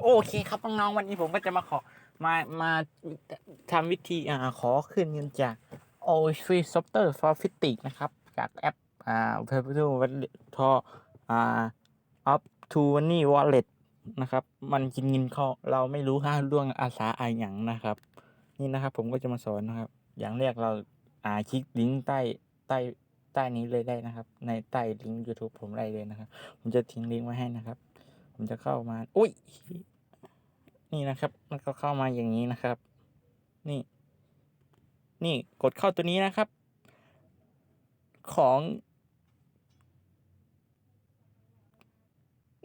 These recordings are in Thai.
โอเคครับน้องๆวันนี้ผมก็จะมาขอมามาทำวิธีอ่าขอคืนเงินจาก o Free Software for f i t i c นะครับ จากแอปอ่า p a y p a l Wallet ทออ่า up to money wallet นะครับ มันกินเงินเขาเราไม่รู้ห้าล่วงอาสาอาหยังนะครับ นี่นะครับผมก็จะมาสอนนะครับ อย่างแรกเราอ่าคลิกลิงก์ใต้ใต้ใต้นี้เลยได้นะครับ ในใต้ลิงก์ YouTube ผมได้เลยนะครับ ผมจะทิ้งลิงก์ไว้ให้นะครับ ผมจะเข้ามา อุ้ย นี่นะครับมันก็เข้ามาอย่างนี้นะครับ นี่ นี่กดเข้าตัวนี้นะครับ ของ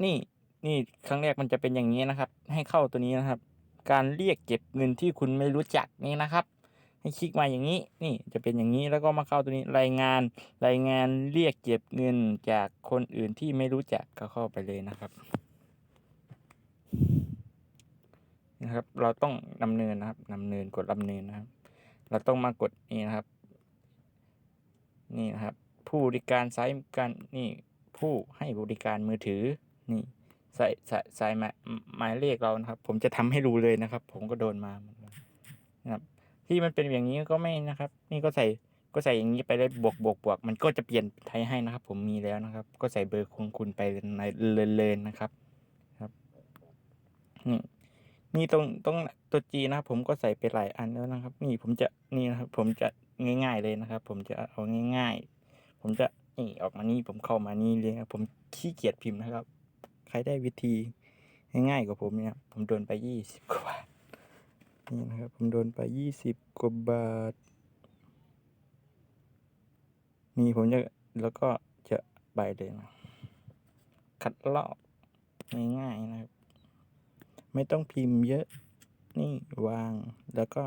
นี่ นี่ครั้งแรกมันจะเป็นอย่างนี้นะครับ ให้เข้าตัวนี้นะครับ การเรียกเก็บเงินที่คุณไม่รู้จักนี่นะครับ ให้คลิกมาอย่างนี้ นี่จะเป็นอย่างนี้แล้วก็มาเข้าตัวนี้ รายงาน รายงานเรียกเก็บเงินจากคนอื่นที่ไม่รู้จักก็เข้าไปเลยนะครับ นะครับ เราต้องดำเนินนะครับดำเนินกดดำเนินนะครับ เราต้องมากดนี่นะครับ นี่นะครับ ผู้บริการสายการนี่ผู้ให้บริการมือถือ นี่ใส่ใส่ใส่หมายหมายเลขเรานะครับ ผมจะทำให้ดูเลยนะครับ ผมก็โดนมานะครับ ที่มันเป็นอย่างนี้ก็ไม่นะครับ นี่ก็ใส่ก็ใส่อย่างนี้ไปเลยบวกบวกบวกมันก็จะเปลี่ยนไทยให้นะครับ ผมมีแล้วนะครับ ก็ใส่เบอร์ของคุณไปในเลยๆนะครับ ครับนี่ นี่ตรงตรงตัวจีนะครับผมก็ใส่ไปหลายอันแล้วนะครับ นี่ผมจะนี่นะครับ ผมจะง่าย ๆเลยนะครับ ผมจะเอาง่าย ๆ ผมจะนี่ออกมานี่ผมเข้ามานี่เลยครับผมขี้เกียจพิมพ์นะครับ ใครได้วิธีง่ายๆกว่าผมเนี่ยผมโดนไปยี่สิบกว่าบาทนี่นะครับ ผมโดนไปยี่สิบกว่าบาทนี่ผมจะแล้วก็จะไปเลยนะคัดลอกง่ายๆนะครับ ไม่ต้องพิมพ์เยอะ นี่วางแล้วก็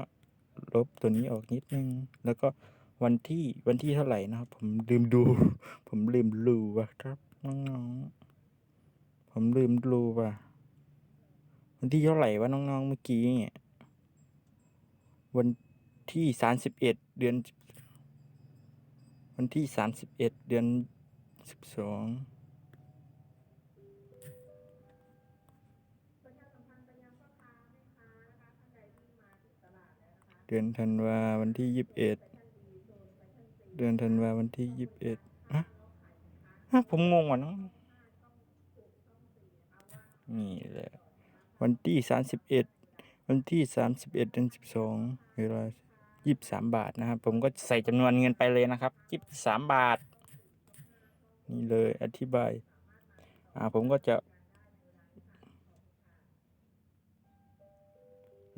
ลบตัวนี้ออกนิดนึง แล้วก็วันที่วันที่เท่าไหร่นะครับ ผมลืมดู ผมลืมดูว่ะครับน้องๆ ผมลืมดูว่ะ วันที่เท่าไหร่วะน้องๆเมื่อกี้เนี่ยวันที่สามสิบเอ็ดเดือน วันที่สามสิบเอ็ดเดือนสิบสอง ดือนธันวาวันที่ยี่สิบเอ็ดเดือนธันวาวันที่ยี่สิบเอ็ดฮะฮะผมงงว่ะน้องนี่แหละวันที่สามสิบเอ็ดวันที่สามสิบเอ็ดเดือนสิบสองเวลายี่สิบสามบาทนะครับ ผมก็ใส่จำนวนเงินไปเลยนะครับยี่สิบสามบาท นี่เลยอธิบาย อ่าผมก็จะ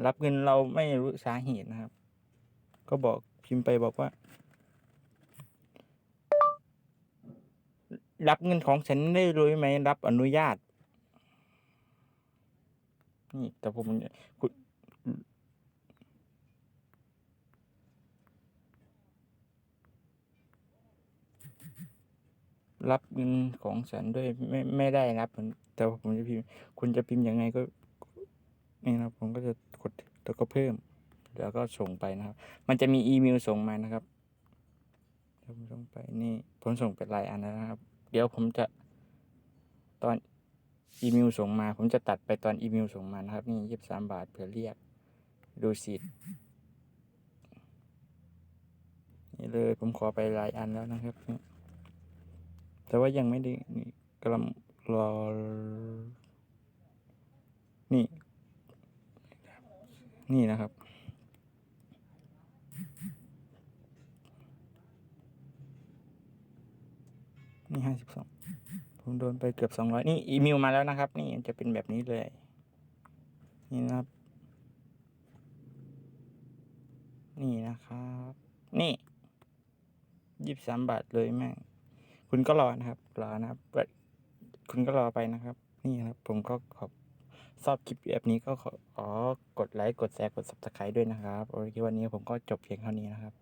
รับเงินเราไม่รู้สาเหตุนะครับ ก็บอกพิมพ์ไปบอกว่า รับเงินของฉันได้เลยไหมรับอนุญาต นี่แต่ผมคุณรับเงินของฉันด้วยไม่ไม่ได้รับแต่ผมจะพิมพ์ คุณจะพิมพ์ยังไงก็ นี่นะครับผมก็จะกดแล้วก็เพิ่ม แล้วก็ส่งไปนะครับ มันจะมีอีเมลส่งมานะครับผมส่งไปนี่ผมส่งไปหลายอันแล้วนะครับ เดี๋ยวผมจะตอนอีเมลส่งมา ผมจะตัดไปตอนอีเมลส่งมานะครับ นี่ยี่สิบสามบาทเผื่อเรียกดูสิทธิ์นี่เลยผมขอไปลายอันแล้วนะครับ แต่ว่ายังไม่ได้นี่กำลังรอนี่ นี่นะครับ นี่ห้าสิบสองผมโดนไปเกือบสองร้อยนี่อีเมลมาแล้วนะครับ นี่จะเป็นแบบนี้เลย นี่นะครับ นี่นะครับ นี่ยี่สิบสามบาทเลยแม่งคุณก็รอนะครับ รอนะครับ คุณก็รอไปนะครับ นี่นะครับ ผมก็ขอบ ชอบคลิปแบบนี้ก็ขอขอ กดไลค์ กดแชร์ กด subscribe ด้วยนะครับ โอเควันนี้ผมก็จบเพียงเท่านี้นะครับ